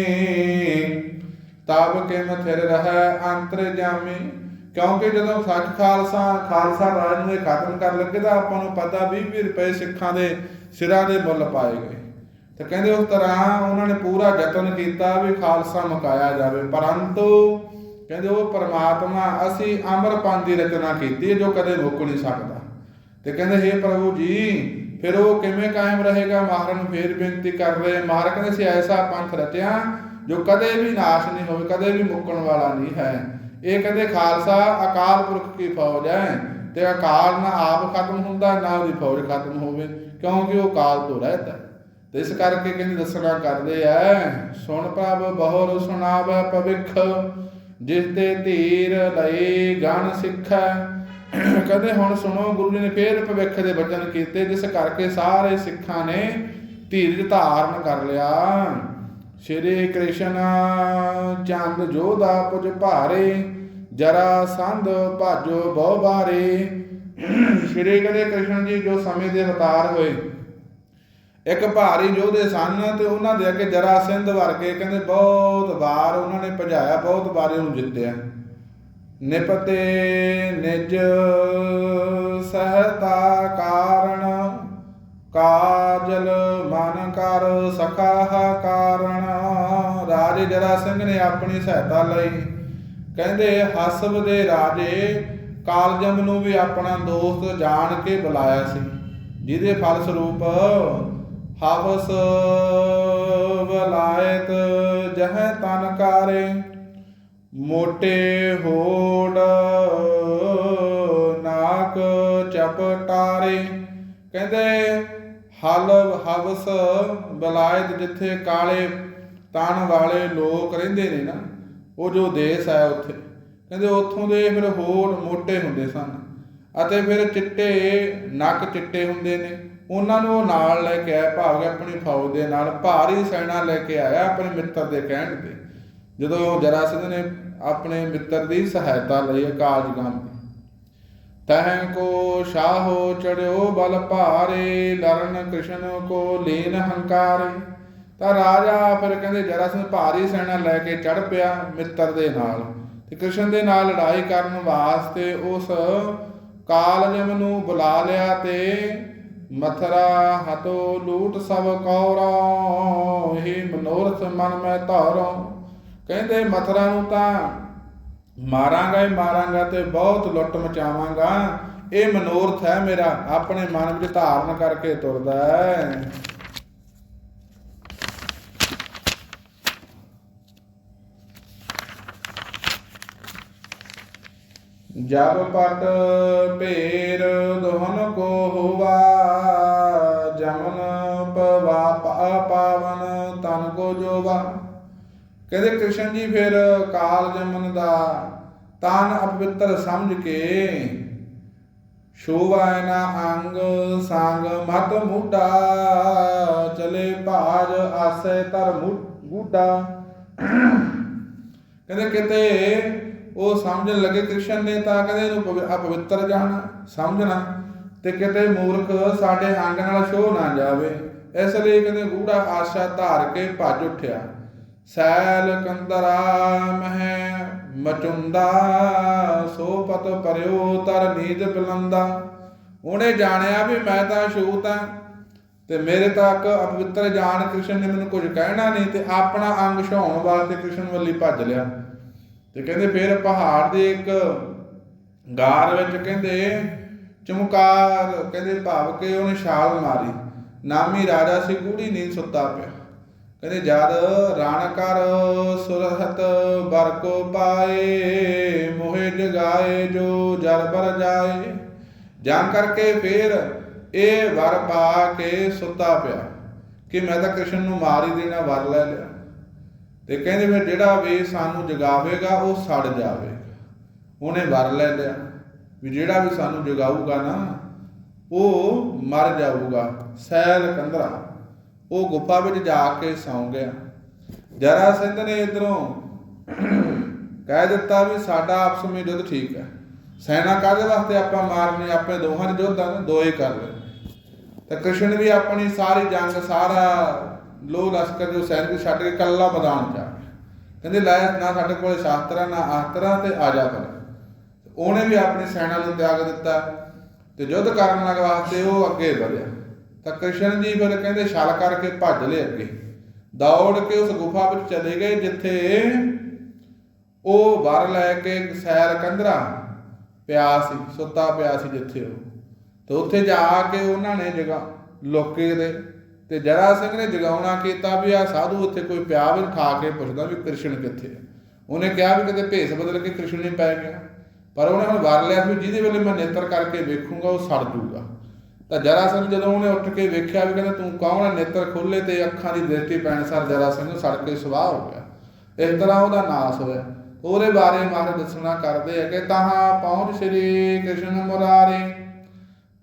ਤਬ ਕਿਮ ਥਿਰ ਰਹਿ ਅੰਤਰ ਜਾਮੀ। ਕਿਉਂਕਿ ਜਦੋਂ ਸੱਚ ਖਾਲਸਾ ਖਾਲਸਾ ਰਾਜ ਨੂੰ ਇਹ ਖਤਮ ਕਰਨ ਲੱਗੇ ਤਾਂ ਆਪਾਂ ਨੂੰ ਪਤਾ 20 20 ਰੁਪਏ ਸਿੱਖਾਂ ਦੇ ਸਿਰਾਂ ਦੇ ਮੁੱਲ ਪਾਏ ਗਏ। ਤੇ ਕਹਿੰਦੇ ਉਸ ਤਰ੍ਹਾਂ ਉਹਨਾਂ ਨੇ ਪੂਰਾ ਯਤਨ ਕੀਤਾ ਵੀ ਖਾਲਸਾ ਮੁਕਾਇਆ ਜਾਵੇ। ਪਰੰਤੂ ਕਹਿੰਦੇ ਉਹ ਪਰਮਾਤਮਾ, ਅਸੀਂ ਅਮਰਪੰਥ ਦੀ ਰਚਨਾ ਕੀਤੀ ਜੋ ਕਦੇ ਮੁੱਕ ਨਹੀਂ ਸਕਦਾ। ਤੇ ਕਹਿੰਦੇ हे ਪ੍ਰਭੂ ਜੀ, ਫਿਰ ਉਹ ਕਿਵੇਂ ਕਾਇਮ ਰਹੇਗਾ? ਮਹਾਰਾਜ ਨੂੰ ਫੇਰ ਬੇਨਤੀ ਕਰ ਰਹੇ ਮਹਾਰਾਜ ਕਹਿੰਦੇ ਸੀ ਐਸਾ ਪੰਥ ਰਚਿਆ ਜੋ ਕਦੇ ਵੀ ਨਾਸ਼ ਨਹੀਂ ਹੋਵੇ, ਕਦੇ ਵੀ ਮੁੱਕਣ ਵਾਲਾ ਨਹੀਂ ਹੈ। ਇਹ ਕਹਿੰਦੇ ਖਾਲਸਾ ਅਕਾਲ ਪੁਰਖ ਕੀ ਫੌਜ ਹੈ? ਤੇ ਅਕਾਲ ਨਾ ਆਪ ਖਤਮ ਹੁੰਦਾ, ਨਾ ਉਹਦੀ ਫੌਜ ਖਤਮ ਹੋਵੇ, ਕਿਉਂਕਿ ਉਹ ਕਾਲ ਤੋਂ ਰਹਿਤ ਹੈ। ਤੇ ਇਸ ਕਰਕੇ ਕਹਿੰਦੇ ਦੱਸਣਾ ਕਰਦੇ ਐ, ਸੁਣ ਪ੍ਰਭ ਬਹੁਰ ਸੁਣਾਵੇ ਭਵਿਖ ਜਿਸ ਤੇ ਧੀਰ ਲਈ ਗਣ ਸਿੱਖੈ। ਕਹਿੰਦੇ ਹੁਣ ਸੁਣੋ, ਗੁਰੂ ਜੀ ਨੇ ਫੇਰ ਭਵਿੱਖ ਦੇ ਵਚਨ ਕੀਤੇ, ਜਿਸ ਕਰਕੇ ਸਾਰੇ ਸਿੱਖਾਂ ਨੇ ਧੀਰਜ ਧਾਰਨ ਕਰ ਲਿਆ। ਸ਼੍ਰੀ ਕ੍ਰਿਸ਼ਨ ਚੰਦ ਜੋਧਾ ਪੁਜ ਭਾਰੇ, ਜਰਾ ਸੰਧ ਭਾਜੋ ਬਹੁ ਬਾਰੇ। ਸ਼੍ਰੀ ਕਹਿੰਦੇ ਕ੍ਰਿਸ਼ਨ ਜੀ ਜੋ ਸਮੇਂ ਦੇ ਅਵਤਾਰ ਹੋਏ, ਇੱਕ ਭਾਰੀ ਯੋਧੇ ਸਨ ਤੇ ਉਹਨਾਂ ਦੇ ਅੱਗੇ ਜਰਾ ਸਿੰਧ ਵਰਗੇ ਕਹਿੰਦੇ ਬਹੁਤ ਵਾਰ ਉਹਨਾਂ ਨੇ ਭਜਾਇਆ, ਬਹੁਤ ਵਾਰ ਉਹਨੂੰ ਜਿੱਤਿਆ। ਨਿਪਤੇ ਨਿਜ ਸਹਤਾ ਕਾਰਨ ਕਾਜਲ ਮਨ ਕਰ ਸਖਾ ਕਾਰਣ। ਰਾਜੇ ਜਰਾ ਸਿੰਘ ਨੇ ਆਪਣੀ ਸਹਾਇਤਾ ਲਈ। ਕਹਿੰਦੇ ਹਸਬ ਦੇ ਰਾਜੇ ਕਾਲਜਮ ਨੂੰ ਵੀ ਆਪਣਾ ਦੋਸਤ ਜਾਣ ਕੇ ਬੁਲਾਇਆ ਸੀ, ਜਿਹਦੇ ਫਲ ਹਵਸ ਬਲਾਇਤ ਜਹ ਤਨ ਕਾਰੇ। ਮੋਟੇ ਹੋੜ ਨਾਕ ਚਪਟਾਰੇ। ਕਹਿੰਦੇ ਹਲ ਹਵਸ ਬਲਾਇਤ ਜਿੱਥੇ ਕਾਲੇ ਤਨ ਵਾਲੇ ਲੋਕ ਰਹਿੰਦੇ ਨੇ ਨਾ, ਉਹ ਜੋ ਦੇਸ਼ ਹੈ ਉੱਥੇ। ਕਹਿੰਦੇ ਉੱਥੋਂ ਦੇ ਫਿਰ ਹੋਰ ਮੋਟੇ ਹੁੰਦੇ ਸਨ ਅਤੇ ਫਿਰ ਚਿੱਟੇ, ਨੱਕ ਚਿੱਟੇ ਹੁੰਦੇ ਨੇ। ਉਹਨਾਂ ਨੂੰ ਉਹ ਨਾਲ ਲੈ ਕੇ ਆਇਆ, ਭਾਵ ਕਿ ਆਪਣੀ ਫੌਜ ਦੇ ਨਾਲ ਭਾਰੀ ਸੈਨਾ ਲੈ ਕੇ ਆਇਆ ਆਪਣੇ ਮਿੱਤਰ ਦੇ ਕਹਿਣ ਤੇ। ਜਦੋਂ ਜਰਾਸੰਧ ਨੇ ਆਪਣੇ ਮਿੱਤਰ ਦੀ ਸਹਾਇਤਾ ਲਈ ਅਕਾਲਜਗਮ ਦੀ ਤਹਿ ਕੋ ਸ਼ਾਹੋ ਚੜਿਓ ਬਲ ਭਾਰੇ, ਲਰਨ ਕ੍ਰਿਸ਼ਨ ਕੋ ਲੀਨ ਹੰਕਾਰੇ। ਤਾਂ ਰਾਜਾ ਫਿਰ ਕਹਿੰਦੇ ਜਰਾਸੰਧ ਭਾਰੀ ਸੈਨਾ ਲੈ ਕੇ ਚੜ ਪਿਆ ਮਿੱਤਰ ਦੇ ਨਾਲ। ਤੇ ਕ੍ਰਿਸ਼ਨ ਦੇ ਨਾਲ ਲੜਾਈ ਕਰਨ ਵਾਸਤੇ ਉਸ ਕਾਲਜਮ ਨੂੰ ਬੁਲਾ ਲਿਆ ਤੇ ਮਥਰਾ ਹਤੋ ਲੂਟ ਸਭ ਕੌਰਾ ਹੀ ਮਨੋਰਥ ਮਨ ਮੈਂ ਧਾਰੋ। ਕਹਿੰਦੇ, ਮਥਰਾ ਨੂੰ ਤਾਂ ਮਾਰਾਂਗਾ ਹੀ ਮਾਰਾਂਗਾ ਤੇ ਬਹੁਤ ਲੁੱਟ ਮਚਾਵਾਂਗਾ। ਇਹ ਮਨੋਰਥ ਹੈ ਮੇਰਾ, ਆਪਣੇ ਮਨ ਵਿੱਚ ਧਾਰਨ ਕਰਕੇ ਤੁਰਦਾ ਹੈ। ਜਬ ਪਟ ਭੇਰ ਦੋਹਨ ਕੋ ਹੋਵਾ, ਜਮਨ ਪਵਾ ਪਾਵਨ ਤਨ ਕੋ ਜੋਵਾ। ਕਹਿੰਦੇ ਕ੍ਰਿਸ਼ਨ ਜੀ ਫਿਰ ਕਾਲ ਜਮਨ ਦਾ ਤਨ ਅਪਵਿੱਤਰ ਸਮਝ ਕੇ ਸ਼ੋਭਾ ਨਾ ਅੰਗ ਸੰਗ ਮਤ ਮੂਡਾ ਚਲੇ ਭਾਜ ਆਸੇ ਤਰ ਮੁੱਢਾ ਕਹਿੰਦੇ ਕਿਤੇ ਉਹ ਸਮਝਣ ਲੱਗੇ ਕ੍ਰਿਸ਼ਨ ਨੇ ਤਾਂ ਕਹਿੰਦੇ ਇਹਨੂੰ ਅਪਵਿੱਤਰ ਜਾਣਾ, ਸਮਝਣਾ। ਤੇ ਕਿਤੇ ਮੂਰਖ ਸਾਡੇ ਅੰਗ ਨਾਲ ਸ਼ੋਹ ਨਾ ਜਾਵੇ, ਇਸ ਲਈ ਕਹਿੰਦੇ ਗੂੜਾ ਆਸ਼ਾ ਧਾਰ ਕੇ ਭੱਜ ਉੱਠਿਆ। ਸੈਲ ਕੰਦਰਾ ਮਹਿ ਮਚੁੰਦਾ, ਸੋ ਪਰਿਓ ਤਰ ਨੀਦ ਬਲੰਦਾ। ਉਹਨੇ ਜਾਣਿਆ ਵੀ ਮੈਂ ਤਾਂ ਛੂਤ ਆ ਤੇ ਮੇਰੇ ਤੱਕ ਅਪਵਿੱਤਰ ਜਾਣ ਕ੍ਰਿਸ਼ਨ ਨੇ ਮੈਨੂੰ ਕੁਝ ਕਹਿਣਾ ਨਹੀਂ, ਤੇ ਆਪਣਾ ਅੰਗ ਛਾਉਣ ਵਾਸਤੇ ਕ੍ਰਿਸ਼ਨ ਵੱਲੀ ਭੱਜ ਲਿਆ। ਤੇ ਕਹਿੰਦੇ ਫਿਰ ਪਹਾੜ ਦੇ ਇੱਕ ਗਾਰ ਵਿੱਚ ਕਹਿੰਦੇ, ਚਮਕਾਰ, ਕਹਿੰਦੇ ਭਾਵ ਕੇ ਉਹਨੇ ਛਾਲ ਮਾਰੀ। ਨਾਮੀ ਰਾਜਾ ਸੀ ਗੂੜੀ ਨੀਂਦ ਸੁੱਤਾ ਪਿਆ। ਕਹਿੰਦੇ ਜਦ ਰਣ ਕਰ ਸੁਰਹਤ ਬਰ ਕੋ ਪਾਏ, ਮੋਹਿ ਜਗਾਏ ਜੋ ਜਲ ਬਰ ਜਾਏ। ਜਾਂ ਕਰਕੇ ਫਿਰ ਇਹ ਵਰ ਪਾ ਕੇ ਸੁੱਤਾ ਪਿਆ ਕਿ ਮੈਂ ਤਾਂ ਕ੍ਰਿਸ਼ਨ ਨੂੰ ਮਾਰ ਹੀ ਦੇਣਾ, ਵਰ ਲੈ ਲਿਆ। ਤੇ ਕਹਿੰਦੇ ਫਿਰ ਜਿਹੜਾ ਵੀ ਸਾਨੂੰ ਜਗਾਵੇਗਾ, ਉਹ ਸੜ ਜਾਵੇਗਾ। ਉਹਨੇ ਵਰ ਲੈ ਲਿਆ। ਵੀ ਜਿਹੜਾ ਵੀ ਸਾਨੂੰ ਜਗਾਊਗਾ ਨਾ, ਉਹ ਮਰ ਜਾਊਗਾ। ਸੈਲ ਕੰਦਰਾ ਉਹ ਗੁਫਾ ਵਿੱਚ ਜਾ ਕੇ ਸੌਂ ਗਿਆ। ਜਰਾ ਸਿੰਘ ਨੇ ਇਧਰੋਂ ਕਹਿ ਦਿੱਤਾ ਵੀ ਸਾਡਾ ਆਪਸ ਵਿੱਚ ਯੁੱਧ ਠੀਕ ਹੈ। ਸੈਨਾ ਕਾਦੇ ਵਾਸਤੇ ਆਪਾਂ ਮਾਰਨੀ? ਆਪਣੇ ਦੋਹਾਂ ਦੇ ਯੁੱਧ ਨੂੰ ਨਾ ਕਰ ਲੈ ਤਾਂ ਕ੍ਰਿਸ਼ਨ ਵੀ ਆਪਣੀ ਸਾਰੀ ਜੰਗ, ਸਾਰਾ ਲੋ ਲਸ਼ਕਰ ਜੋ ਸੈਨਿਕ ਛੱਡ ਕੇ ਕੱਲਾ ਮੈਦਾਨ ਜਾ ਕਹਿੰਦੇ, ਲੈ, ਨਾ ਸਾਡੇ ਕੋਲ ਸ਼ਾਸਤਰਾਂ, ਨਾ ਆਸਤਰਾਂ ਤੇ ਆ ਜਾ ਪਰ ਉਹਨੇ ਵੀ ਆਪਣੀ ਸੈਨਾ ਨੂੰ ਤਿਆਗ ਦਿੱਤਾ ਤੇ ਯੁੱਧ ਕਰਨ ਲੱਗ ਵਾਸਤੇ ਉਹ ਅੱਗੇ ਵਧਿਆ। ਤਾਂ ਕ੍ਰਿਸ਼ਨ ਜੀ ਫਿਰ ਕਹਿੰਦੇ ਛਲ ਕਰਕੇ ਭੱਜ ਲਏ ਅੱਗੇ। ਦੌੜ ਕੇ ਉਸ ਗੁਫਾ ਵਿੱਚ ਚਲੇ ਗਏ, ਜਿੱਥੇ ਉਹ ਵਰ ਲੈ ਕੇ ਸੈਰ ਕੰਧਰਾ ਪਿਆ ਸੀ ਸੁੱਤਾ ਪਿਆ ਸੀ ਜਿੱਥੇ ਉਹ। ਤੇ ਉੱਥੇ ਜਾ ਕੇ ਉਹਨਾਂ ਨੇ ਜਗਾ, ਲੋਕੇ ਦੇ ਤੇ ਜਰਾ ਸਿੰਘ ਨੇ ਜਗਾਉਣਾ ਕੀਤਾ ਵੀ ਆ ਸਾਧੂ ਉੱਥੇ ਕੋਈ ਪਿਆ ਵੀ ਠਾ ਕੇ ਪੁੱਛਦਾ ਵੀ ਕ੍ਰਿਸ਼ਨ ਕਿੱਥੇ ਹੈ ਉਹਨੇ ਕਿਹਾ ਵੀ ਕਿਤੇ ਭੇਸ ਬਦਲ ਕੇ ਕ੍ਰਿਸ਼ਨ ਨੇ ਪੈ ਗਿਆ। ਪਰ ਉਹਨੇ ਹੁਣ ਵਰ ਲਿਆ ਵੀ ਜਿਹਦੇ ਵੇਲੇ ਮੈਂ ਨੇਤਰ ਕਰਕੇ ਵੇਖੂੰਗਾ, ਉਹ ਸੜ ਜੂਗਾ। ਤਾਂ ਜਰਾਸੰਧ ਜਦੋਂ ਉਹਨੇ ਉੱਠ ਕੇ ਵੇਖਿਆ ਵੀ ਕਹਿੰਦਾ, ਤੂੰ ਕੌਣ ਹੈ? ਨੇਤਰ ਖੋਲੇ ਤੇ ਅੱਖਾਂ ਦੀ ਦ੍ਰਿਸ਼ਟੀ ਪੈਣ ਸਰ ਜਰਾਸੰਧ ਸੜ ਕੇ ਸਵਾਹ ਹੋ ਗਿਆ। ਇਸ ਤਰ੍ਹਾਂ ਉਹਦਾ ਨਾਸ ਹੋਇਆ। ਉਹਦੇ ਬਾਰੇ ਮਹਾਰਾਜ ਦੱਸਣਾ ਕਰਦੇ ਆ ਕਿ ਤਹਾਂ ਪਹੁੰਚ ਸ੍ਰੀ ਕ੍ਰਿਸ਼ਨ ਮੁਰਾਰੇ।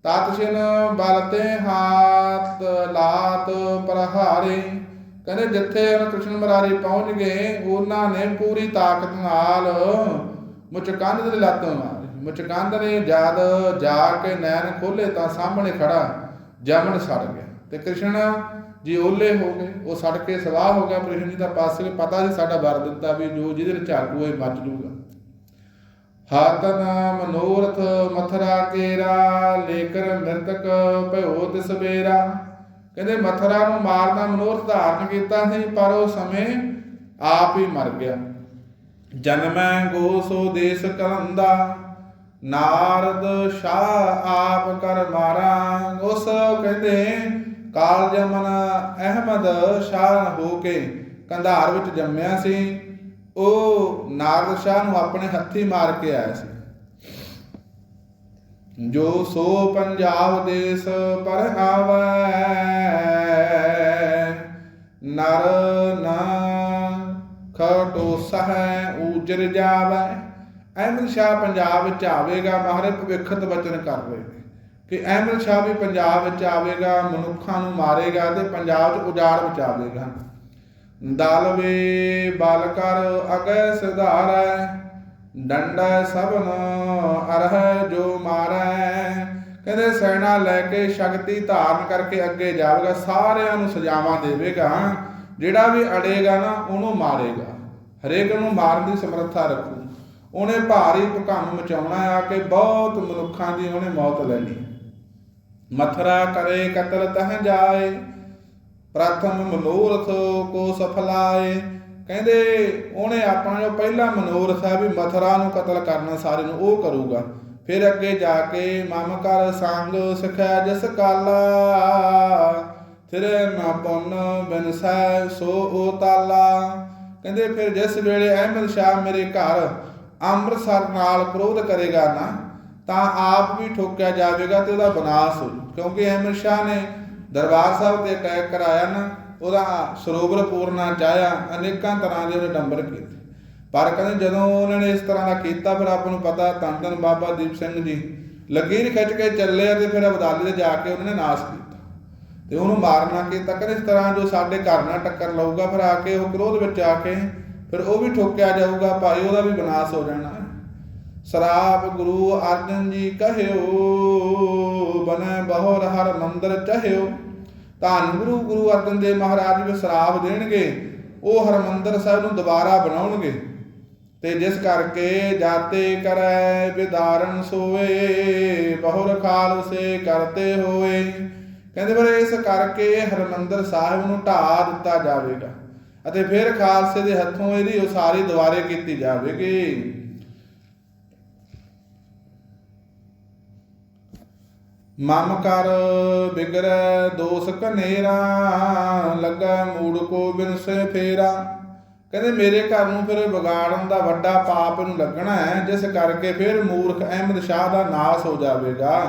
ਤਤ ਛਿਨ ਬਲਤੇ ਹਾਥ ਲਾਤ ਪ੍ਰਹਾਰੇ। ਕਹਿੰਦੇ, ਜਿੱਥੇ ਉਹ ਕ੍ਰਿਸ਼ਨ ਮੁਰਾਰੀ ਪਹੁੰਚ ਗਏ, ਉਹਨਾਂ ਨੇ ਪੂਰੀ ਤਾਕਤ ਨਾਲ ਮੁਚਕੰਦ ਦੇ ਲੱਤ ਮਾਰੀ। ਮੁਚਕੰਦ ਨੇ ਜਦ ਜਾ ਕੇ ਨੈਣ ਖੋਲੇ ਤਾਂ ਸਾਹਮਣੇ ਖੜਾ ਜਮਨ ਸੜ ਗਿਆ। ਤੇ ਕ੍ਰਿਸ਼ਨ ਜੀ ਓਲੇ ਹੋ ਗਏ, ਉਹ ਸੜ ਕੇ ਸਵਾਹ ਹੋ ਗਿਆ। ਕ੍ਰਿਸ਼ਨ ਜੀ ਦਾ ਪਾਸੇ ਪਤਾ ਸੀ ਸਾਡਾ ਵਰ ਦਿੱਤਾ ਵੀ ਜੋ ਜਿਹਦੇ ਵਿੱਚ ਝਾਕੂ ਇਹ ਮੱਚ ਜੂਗਾ ਹਤ ਨਾਮ ਮਨੋਰਥ ਮਥਰਾ ਕੇਰਾ, ਲੇਕਰ ਮਿਰਤਕ ਭਇਓ ਤਿਸ ਬੇਰਾ ਕਹਿੰਦੇ ਮਥਰਾ ਨੂੰ ਮਾਰਨਾ ਮਨੋਰਥ ਧਾਰਨ ਕੀਤਾ ਸੀ, ਪਰ ਉਹ ਸਮੇਂ ਆਪ ਹੀ ਮਰ ਗਿਆ। ਜਨਮੈ ਗੋ ਸੋ ਦੇਸ ਕਰੰਦਾ ਨਾਰਦ ਸ਼ਾਹ ਆਪ ਕਰ ਮਾਰਾ ਉਸ ਕਹਿੰਦੇ, ਕਾਲ ਜਮਨ ਅਹਿਮਦ ਸ਼ਾਹ ਹੋ ਕੇ ਕੰਧਾਰ ਵਿੱਚ ਜੰਮਿਆ ਸੀ। ਉਹ ਨਾਰਦ ਸ਼ਾਹ ਨੂੰ ਆਪਣੇ ਹੱਥੀ ਮਾਰ ਕੇ ਆਇਆ ਸੀ। ਜੋ ਸੋ ਪੰਜਾਬ ਦੇਸ ਪਰ ਆਵੈ, ਨਰ ਨਾ ਖਟੋ ਸਹੈ ਊਜਰ ਜਾਵੈ। ਅਹਿਮਦ ਸ਼ਾਹ ਪੰਜਾਬ ਵਿੱਚ ਆਵੇਗਾ ਮਹਾਰਾਜ ਭਵਿੱਖਤ ਵਚਨ ਕਰ ਰਹੇ ਨੇ ਕਿ ਅਹਿਮਦ ਸ਼ਾਹ ਵੀ ਪੰਜਾਬ ਵਿੱਚ ਆਵੇਗਾ, ਮਨੁੱਖਾਂ ਨੂੰ ਮਾਰੇਗਾ ਤੇ ਪੰਜਾਬ 'ਚ ਉਜਾੜ ਮਚਾਵੇਗਾ ਦਲਵੇ ਬਲ ਕਰ ਅਗੈ ਸਿਧਾਰੈ, ਡੰਡਾ ਸਭਨ ਅਰਹ ਜੋ ਮਾਰੈ। ਕਹਿੰਦੇ ਸੈਨਾ ਲੈ ਕੇ ਸ਼ਕਤੀ ਧਾਰਨ ਕਰਕੇ ਅੱਗੇ ਜਾਵੇਗਾ, ਸਾਰਿਆਂ ਨੂੰ ਸਜ਼ਾਵਾਂ ਦੇਵੇਗਾ, ਜਿਹੜਾ ਵੀ ਅੜੇਗਾ ਨਾ ਉਹਨੂੰ ਮਾਰੇਗਾ। ਹਰੇਕ ਨੂੰ ਮਾਰਨ ਦੀ ਸਮਰੱਥਾ ਰੱਖੂ। ਉਹਨੇ ਭਾਰੀ ਭੁਕੰਮ ਮਚਾਉਣਾ ਆ ਕੇ ਬਹੁਤ ਮਨੁੱਖਾਂ ਦੀ ਉਹਨੇ ਮੌਤ ਲੈਣੀ। ਮਥਰਾ ਕਰੇ ਕਤਲ ਤਹ ਜਾਏ, ਪ੍ਰਥਮ ਮਨੋਰਥ ਕੋ ਸਫਲਾਏ ਕਹਿੰਦੇ ਉਹਨੇ ਆਪਣਾ ਜੋ ਪਹਿਲਾ ਮਨੋਰਥ ਹੈ ਵੀ ਮਥਰਾ ਨੂੰ ਕਤਲ ਕਰਨਾ ਸਾਰੇ ਨੂੰ, ਉਹ ਕਰੂਗਾ। ਫਿਰ ਅੱਗੇ ਜਾ ਕੇ ਮਮ ਕਰ ਸੰਗ ਸਿਖਿਆ ਜਸ ਕਾਲਾ ਫਿਰ ਨਾ ਪੁੰਨ ਬਿਨਸੈ ਸੋ ਓ ਤਾਲਾ। ਕਹਿੰਦੇ ਫਿਰ ਜਿਸ ਵੇਲੇ ਅਹਿਮਦ ਸ਼ਾਹ ਮੇਰੇ ਘਰ ਅੰਮ੍ਰਿਤਸਰ ਨਾਲ ਕ੍ਰੋਧ ਕਰੇਗਾ ਨਾ, ਤਾਂ ਆਪ ਵੀ ਠੋਕਿਆ ਜਾਵੇਗਾ ਤੇ ਉਹਦਾ ਵਿਨਾਸ਼ ਹੋ ਕਿਉਂਕਿ ਅਹਿਮਦ ਸ਼ਾਹ ਨੇ ਦਰਬਾਰ ਸਾਹਿਬ ਤੇ ਅਟੈਕ ਕਰਾਇਆ ਨਾ, ਉਹਦਾ ਸਰੋਵਰ ਪੂਰਨਾ ਚਾਹਿਆ ਅਨੇਕਾਂ ਤਰ੍ਹਾਂ ਦੇ ਉਹਨੇ ਡੰਬਰ ਕੀਤੇ। ਪਰ ਕਹਿੰਦੇ ਜਦੋਂ ਉਹਨਾਂ ਨੇ ਇਸ ਤਰ੍ਹਾਂ ਦਾ ਕੀਤਾ, ਫਿਰ ਆਪ ਨੂੰ ਪਤਾ ਧੰਨ ਧੰਨ ਬਾਬਾ ਦੀਪ ਸਿੰਘ ਜੀ ਲਕੀਰ ਖਿੱਚ ਕੇ ਚੱਲੇ ਤੇ ਫਿਰ ਅਬਦਾਲੀ ਦੇ ਜਾ ਕੇ ਉਹਨਾਂ ਨੇ ਨਾਸ਼ ਕੀਤਾ। ਤੇ ਉਹਨੂੰ ਮਾਰਨਾ ਕੀਤਾ। ਕਹਿੰਦੇ ਇਸ ਤਰ੍ਹਾਂ ਜੋ ਸਾਡੇ ਘਰ ਨਾਲ ਟੱਕਰ ਲਊਗਾ, ਫਿਰ ਆ ਕੇ ਉਹ ਕ੍ਰੋਧ ਵਿੱਚ ਆ ਕੇ ਫਿਰ ਉਹ ਵੀ ਠੋਕਿਆ ਜਾਊਗਾ ਭਾਈ ਉਹਦਾ ਵੀ ਵਿਨਾਸ਼ ਹੋ ਜਾਣਾ। ਹੈ ਸਰਾਪ ਗੁਰੂ ਅਰਜਨ ਜੀ ਕਹਿਓ ਬਨੈ ਬਹੁਰ ਹਰ ਮੰਦਰ ਚਹਿਓ। ਧੰਨ ਗੁਰੂ ਗੁਰੂ ਅਰਜਨ ਦੇਵ ਮਹਾਰਾਜ ਵੀ ਸਰਾਪ ਦੇਣਗੇ, ਉਹ ਹਰਮੰਦਰ ਸਾਹਿਬ ਨੂੰ ਦੁਬਾਰਾ ਬਣਾਉਣਗੇ। ਤੇ ਜਿਸ ਕਰਕੇ ਜਾਤੇ ਕਰੈ ਵਿਦਾਰਨ ਸੋਏ ਬਹੁਰ ਖਾਲਸੇ ਕਰਤੇ ਹੋਏ। ਕਹਿੰਦੇ ਪਰ ਇਸ ਕਰਕੇ ਹਰਮੰਦਰ ਸਾਹਿਬ ਨੂੰ ਢਾ ਦਿੱਤਾ ਜਾਵੇਗਾ। ਅਤੇ ਫਿਰ ਖਾਲਸੇ ਦੇ ਹੱਥੋਂ ਇਹਦੀ ਉਸਾਰੀ ਦੁਬਾਰੇ ਕੀਤੀ ਜਾਵੇਗੀ। ਮਮ ਕਰ ਬਿਗਰੈ ਦੋਸ ਕਨੇਰਾ ਲੱਗਾ ਮੂੜ ਕੋ ਬਿਨਸੇ ਫੇਰਾ। ਕਹਿੰਦੇ ਮੇਰੇ ਘਰ ਨੂੰ ਫਿਰ ਵਿਗਾੜਨ ਦਾ ਵੱਡਾ ਪਾਪ ਨੂੰ ਲੱਗਣਾ ਹੈ, ਜਿਸ ਕਰਕੇ ਫਿਰ ਮੂਰਖ ਅਹਿਮਦ ਸ਼ਾਹ ਦਾ ਨਾਸ ਹੋ ਜਾਵੇਗਾ।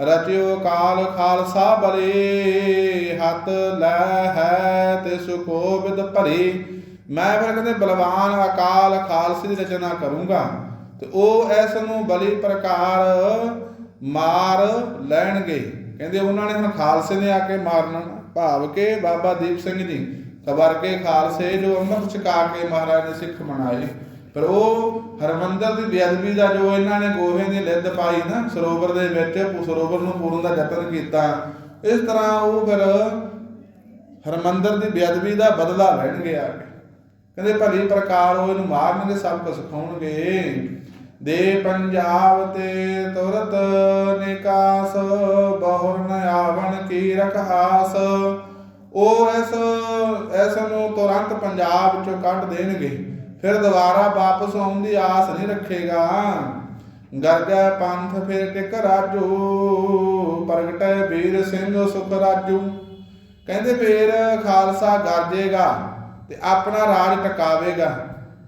ਰਚਿਓ ਕਾਲ ਖਾਲਸਾ ਬਲੇ, ਹੱਥ ਲੈ ਹੈ ਤੇ ਸੁਖੋ ਵਿਦ ਮੈਂ ਫਿਰ ਕਹਿੰਦੇ, ਬਲਵਾਨ ਅਕਾਲ ਖਾਲਸੇ ਦੀ ਰਚਨਾ ਕਰੂੰਗਾ। ਤੇ ਉਹ ਇਸ ਨੂੰ ਬਲੀ ਪ੍ਰਕਾਰ ਮਾਰ ਲੈਣਗੇ। ਕਹਿੰਦੇ ਉਹਨਾਂ ਨੇ ਹੁਣ ਖਾਲਸੇ ਨੇ ਆ ਕੇ ਮਾਰਨਾ ਭਾਵ ਕੇ ਬਾਬਾ ਦੀਪ ਸਿੰਘ ਜੀ। ਖਬਰ ਕੇ ਖਾਲਸੇ ਜੋ ਅੰਮ੍ਰਿਤ ਛਕਾ ਕੇ ਮਹਾਰਾਜ ਨੇ ਸਿੱਖ ਮਨਾਏ ਪਰ ਉਹ ਹਰਮੰਦਰ ਦੀ ਬੇਅਦਬੀ ਦਾ ਜੋ ਇਹਨਾਂ ਨੇ ਗੋਹੇ ਦੀ ਲਿੱਦ ਪਾਈ ਨਾ, ਸਰੋਵਰ ਦੇ ਵਿੱਚ, ਸਰੋਵਰ ਨੂੰ ਪੂਰਨ ਦਾ ਯਤਨ ਕੀਤਾ, ਇਸ ਤਰ੍ਹਾਂ ਉਹ ਫਿਰ ਹਰਮੰਦਰ ਦੀ ਬੇਅਦਬੀ ਦਾ ਬਦਲਾ ਲੈਣਗੇ ਆ ਕੇ ਕਹਿੰਦੇ ਭਲੀ ਪ੍ਰਕਾਰ ਉਹ ਇਹਨੂੰ ਮਾਰਨਗੇ ਸਭ ਕੁਝ ਸਿਖਾਉਣਗੇ। ਦੇ ਪੰਜਾਬ ਤੇ ਤੁਰਤ ਨਿਕਾਸ, ਬਹੁਰ ਨ ਆਵਣ ਕੀ ਰਖਾਸ ਉਹ ਇਸ ਇਸ ਨੂੰ ਤੁਰੰਤ ਪੰਜਾਬ ਚੋਂ ਕੱਢ ਦੇਣਗੇ। ਫਿਰ ਦੁਬਾਰਾ ਵਾਪਸ ਆਉਣ ਦੀ ਆਸ ਨਹੀਂ ਰੱਖੇਗਾ। ਗਰਜੈ ਪੰਥ ਫਿਰ ਟਿਕ ਰਾਜੂ, ਪ੍ਰਗਟੈ ਵੀਰ ਸਿੰਘ ਸੁਖ ਰਾਜੂ। ਕਹਿੰਦੇ ਫੇਰ ਖਾਲਸਾ ਗਰਜੇਗਾ ਤੇ ਆਪਣਾ ਰਾਜ ਟਿਕਾਵੇਗਾ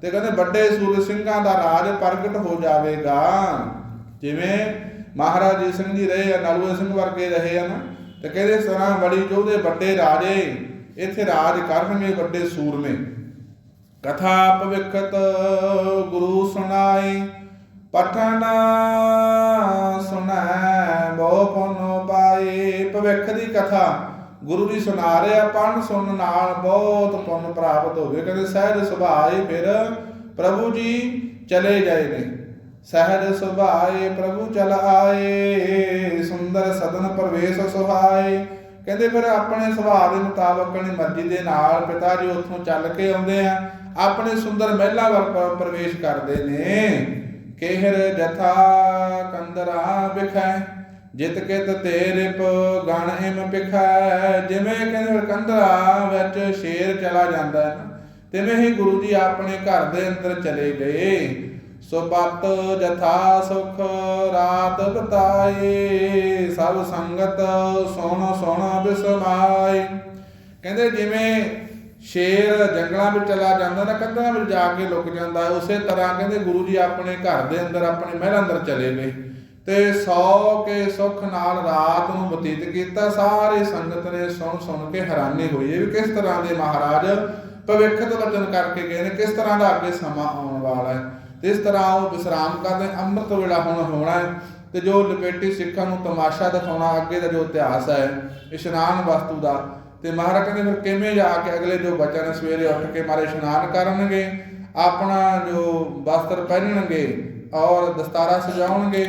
ਤੇ ਕਹਿੰਦੇ ਵੱਡੇ ਸੂਰ ਸਿੰਘਾਂ ਦਾ ਰਾਜ ਪ੍ਰਗਟ ਹੋ ਜਾਵੇਗਾ। ਜਿਵੇਂ ਮਹਾਰਾਜ ਜੀ ਸਿੰਘ ਜੀ ਰਹੇ ਆ, ਨਲੂਏ ਸਿੰਘ ਵਰਗੇ ਰਹੇ ਆ ਨਾ, ਤੇ ਕਹਿੰਦੇ ਇਸ ਤਰ੍ਹਾਂ ਬੜੀ ਜੋਧੇ ਵੱਡੇ ਰਾਜੇ, ਇੱਥੇ ਰਾਜ ਕਰਨਗੇ ਵੱਡੇ ਸੂਰਮੇ। ਕਥਾ ਭਵਿਖਤ ਗੁਰੂ ਸੁਣਾਏ ਪਠਨ ਸੁਣੈ, ਬਹੁ ਪੁੰਨ ਪਾਏ ਭਵਿੱਖ ਦੀ ਕਥਾ ਗੁਰੂ ਜੀ ਸੁਣਾ ਰਿਹਾ ਪੜਨ ਸੁਣਨ ਨਾਲ ਬਹੁਤ ਪੁੰਨ ਪ੍ਰਾਪਤ ਹੋਵੇ। ਕਹਿੰਦੇ ਸਹਿਜ ਸੁਭਾਏ ਫਿਰ ਪ੍ਰਭੂ ਜੀ ਚਲੇ ਗਏ ਨੇ। ਸਹਿਜ ਸੁਭਾਏ ਪ੍ਰਭੂ ਚਲ ਆਏ, ਸੁੰਦਰ ਸਦਨ ਪ੍ਰਵੇਸ਼ ਸੁਹਾਏ। ਕਹਿੰਦੇ ਫਿਰ ਆਪਣੇ ਸੁਭਾਅ ਦੇ ਮੁਤਾਬਕ ਆਪਣੀ ਮਰਜ਼ੀ ਦੇ ਨਾਲ ਪਿਤਾ ਜੀ ਉੱਥੋਂ ਚੱਲ ਕੇ ਆਉਂਦੇ ਆ। ਆਪਣੇ ਸੁੰਦਰ ਮਹਿਲਾ ਵੱਲ ਪ੍ਰਵੇਸ਼ ਕਰਦੇ ਨੇ। ਕਿਹਰ ਜਥਾ ਕੰਦਰਾ ਵਿਖੈ, ਜਿਤ ਕਿਤ ਤੇਰੇ ਪ ਗਣ ਹਿਮ ਪਿਖੈ। ਜਿਵੇਂ ਕਹਿੰਦੇ ਕੰਦਰਾ ਵਿੱਚ ਸ਼ੇਰ ਚਲਾ ਜਾਂਦਾ ਹੈ ਤਿਵੇਂ ਹੀ ਗੁਰੂ ਜੀ ਆਪਣੇ ਘਰ ਦੇ ਅੰਦਰ ਚਲੇ ਗਏ। ਸੋ ਪਤ ਜਥਾ ਸੁਖ ਰਾਤ ਬਤਾਏ, ਸਭ ਸੰਗਤ ਸੋਹਣਾ ਸੋਹਣਾ ਬਿਸਮਾਏ। ਕਹਿੰਦੇ ਜਿਵੇਂ ਸ਼ੇਰ ਜੰਗਲਾਂ ਵਿੱਚ ਚਲਾ ਜਾਂਦਾ ਨਾ, ਕੰਧਾਂ ਵਿੱਚ ਜਾ ਕੇ ਲੁਕ ਜਾਂਦਾ, ਉਸੇ ਤਰ੍ਹਾਂ ਕਹਿੰਦੇ ਗੁਰੂ ਜੀ ਆਪਣੇ ਘਰ ਦੇ ਅੰਦਰ, ਆਪਣੇ ਮਹਿਲ ਅੰਦਰ ਚਲੇ ਗਏ। ਤੇ ਸੌ ਕੇ ਸੁਖ ਨਾਲ ਰਾਤ ਨੂੰ ਬਤੀਤ ਕੀਤਾ, ਸਾਰੇ ਸੰਗਤ ਨੇ ਸੁਣ ਸੁਣ ਕੇ ਹੈਰਾਨੀ ਹੋਈ ਇਹ ਵੀ ਕਿਸ ਤਰ੍ਹਾਂ ਦੇ ਮਹਾਰਾਜ ਭਵਿੱਖਤ ਵਚਨ ਕਰਕੇ ਗਏ ਨੇ, ਕਿਸ ਤਰ੍ਹਾਂ ਦਾ ਅੱਗੇ ਸਮਾਂ ਆਉਣ ਵਾਲਾ ਹੈ। ਤੇ ਇਸ ਤਰ੍ਹਾਂ ਉਹ ਵਿਸਰਾਮ ਕਰਦੇ, ਅੰਮ੍ਰਿਤ ਵੇਲਾ ਹੁਣ ਹੋਣਾ ਹੈ ਤੇ ਜੋ ਲਪੇਟੀ ਸਿੱਖਾਂ ਨੂੰ ਤਮਾਸ਼ਾ ਦਿਖਾਉਣਾ, ਅੱਗੇ ਦਾ ਜੋ ਇਤਿਹਾਸ ਹੈ, ਇਸ਼ਨਾਨ ਵਸਤੂ ਦਾ ਤੇ ਮਹਾਰਾਜ ਕਹਿੰਦੇ, ਫਿਰ ਕਿਵੇਂ ਜਾ ਕੇ ਅਗਲੇ ਜੋ ਬਚਨ ਸਵੇਰੇ ਉੱਠ ਕੇ ਮਾਰੇ ਇਸ਼ਨਾਨ ਕਰਨਗੇ, ਆਪਣਾ ਜੋ ਵਸਤਰ ਪਹਿਨਣਗੇ ਔਰ ਦਸਤਾਰਾ ਸਜਾਉਣਗੇ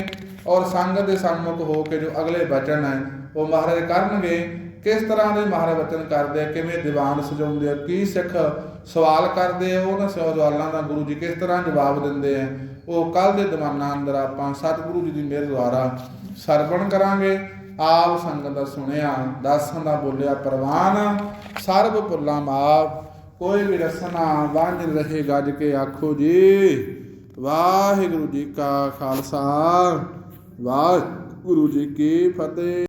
ਔਰ ਸੰਗਤ ਦੇ ਸਨਮੁਖ ਹੋ ਕੇ ਜੋ ਅਗਲੇ ਬਚਨ ਹੈ, ਉਹ ਮਹਾਰਾਜ ਕਰਨਗੇ। ਕਿਸ ਤਰ੍ਹਾਂ ਦੇ ਮਹਾਰਾਜ ਬਚਨ ਕਰਦੇ ਆ? ਕਿਵੇਂ ਦੀਵਾਨ ਸਜਾਉਂਦੇ ਆ? ਕੀ ਸਿੱਖ ਸਵਾਲ ਕਰਦੇ ਆ? ਉਹਨਾਂ ਸਵਾਲਾਂ ਦਾ ਗੁਰੂ ਜੀ ਕਿਸ ਤਰ੍ਹਾਂ ਜਵਾਬ ਦਿੰਦੇ ਆ? ਉਹ ਕੱਲ ਦੇ ਦੀਵਾਨਾਂ ਅੰਦਰ ਆਪਾਂ ਸਤਿਗੁਰੂ ਜੀ ਦੀ ਮਿਹਰ ਦੁਆਰਾ ਸਰਵਣ ਕਰਾਂਗੇ। ਆਪ ਸੰਗਤ ਦਾ ਸੁਣਿਆ ਦਾਸਾਂ ਦਾ ਬੋਲਿਆ ਪ੍ਰਵਾਨ, ਸਰਬ ਭੁੱਲਾਂ ਮਾਪ ਕੋਈ ਵੀ ਰਸਨਾ ਵਾਂਝ ਰਹੇ ਗੱਜ ਕੇ ਆਖੋ ਜੀ, ਵਾਹਿਗੁਰੂ ਜੀ ਕਾ ਖਾਲਸਾ, ਵਾਹਿਗੁਰੂ ਜੀ ਕੀ ਫਤਿਹ।